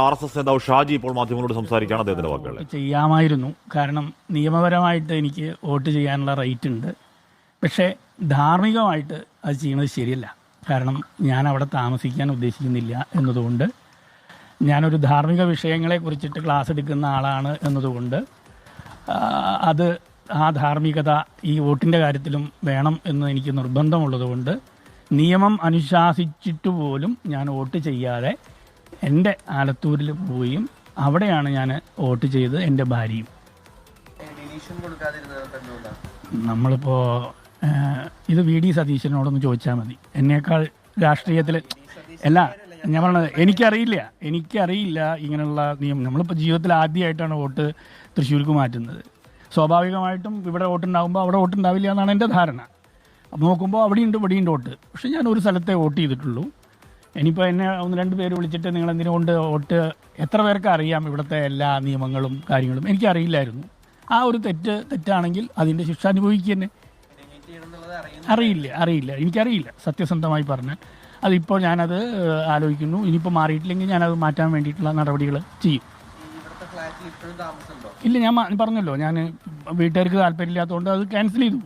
R S S നേതാവ് ഷാജി ഇപ്പോൾ മാധ്യമങ്ങളോട് സംസാരിക്കുകയാണ് അദ്ദേഹത്തിന്റെ വാക്കുകൾ ചെയ്യാമായിരുന്നു. കാരണം നിയമപരമായിട്ട് എനിക്ക് വോട്ട് ചെയ്യാനുള്ള റൈറ്റ് ഉണ്ട്. പക്ഷേ ധാർമ്മികമായിട്ട് അത് ചെയ്യുന്നത് ശരിയല്ല. കാരണം ഞാൻ അവിടെ താമസിക്കാൻ ഉദ്ദേശിക്കുന്നില്ല എന്നതുകൊണ്ട് ഞാനൊരു ധാർമ്മിക വിഷയങ്ങളെ കുറിച്ചിട്ട് ക്ലാസ് എടുക്കുന്ന ആളാണ് എന്നതുകൊണ്ട് അത് ആ ധാർമ്മികത ഈ വോട്ടിന്റെ കാര്യത്തിലും വേണം എന്ന് എനിക്ക് നിർബന്ധമുള്ളതുകൊണ്ട് നിയമം അനുശാസിച്ചിട്ട് പോലും ഞാൻ വോട്ട് ചെയ്യാതെ എന്റെ ആലത്തൂരിൽ പോയും അവിടെയാണ് ഞാൻ വോട്ട് ചെയ്തത് എന്റെ ഭാര്യയും. നമ്മളിപ്പോൾ ഇത് വി ഡി സതീശനോടൊന്ന് ചോദിച്ചാൽ മതി. എന്നേക്കാൾ രാഷ്ട്രീയത്തിൽ അല്ല ഞാൻ പറഞ്ഞത് എനിക്കറിയില്ല എനിക്കറിയില്ല ഇങ്ങനെയുള്ള നിയമം. നമ്മളിപ്പോൾ ജീവിതത്തിൽ ആദ്യമായിട്ടാണ് വോട്ട് തൃശ്ശൂർക്ക് മാറ്റുന്നത്. സ്വാഭാവികമായിട്ടും ഇവിടെ വോട്ടുണ്ടാകുമ്പോൾ അവിടെ വോട്ടുണ്ടാവില്ല എന്നാണ് എന്റെ ധാരണ. അപ്പോൾ നോക്കുമ്പോൾ അവിടെയുണ്ട് ഇവിടെയുണ്ട് വോട്ട്. പക്ഷേ ഞാൻ ഒരു സ്ഥലത്തെ വോട്ട് ചെയ്തിട്ടുള്ളൂ. ഇനിയിപ്പോൾ എന്നെ ഒന്ന് രണ്ട് പേര് വിളിച്ചിട്ട് നിങ്ങൾ എന്തിനുകൊണ്ട് വോട്ട് എത്ര പേർക്ക് അറിയാം ഇവിടുത്തെ എല്ലാ നിയമങ്ങളും കാര്യങ്ങളും? എനിക്കറിയില്ലായിരുന്നു. ആ ഒരു തെറ്റ് തെറ്റാണെങ്കിൽ അതിന്റെ ശിക്ഷ അനുഭവിക്കുക തന്നെ അറിയില്ല അറിയില്ല. എനിക്കറിയില്ല സത്യസന്ധമായി പറഞ്ഞാൽ. അതിപ്പോൾ ഞാനത് ആലോചിക്കുന്നു. ഇനിയിപ്പോൾ മാറിയിട്ടില്ലെങ്കിൽ ഞാനത് മാറ്റാൻ വേണ്ടിയിട്ടുള്ള നടപടികൾ ചെയ്യും. ഇല്ല ഞാൻ പറഞ്ഞല്ലോ. ഞാൻ വീട്ടുകാർക്ക് താല്പര്യമില്ലാത്തതുകൊണ്ട് അത് ക്യാൻസൽ ചെയ്തു.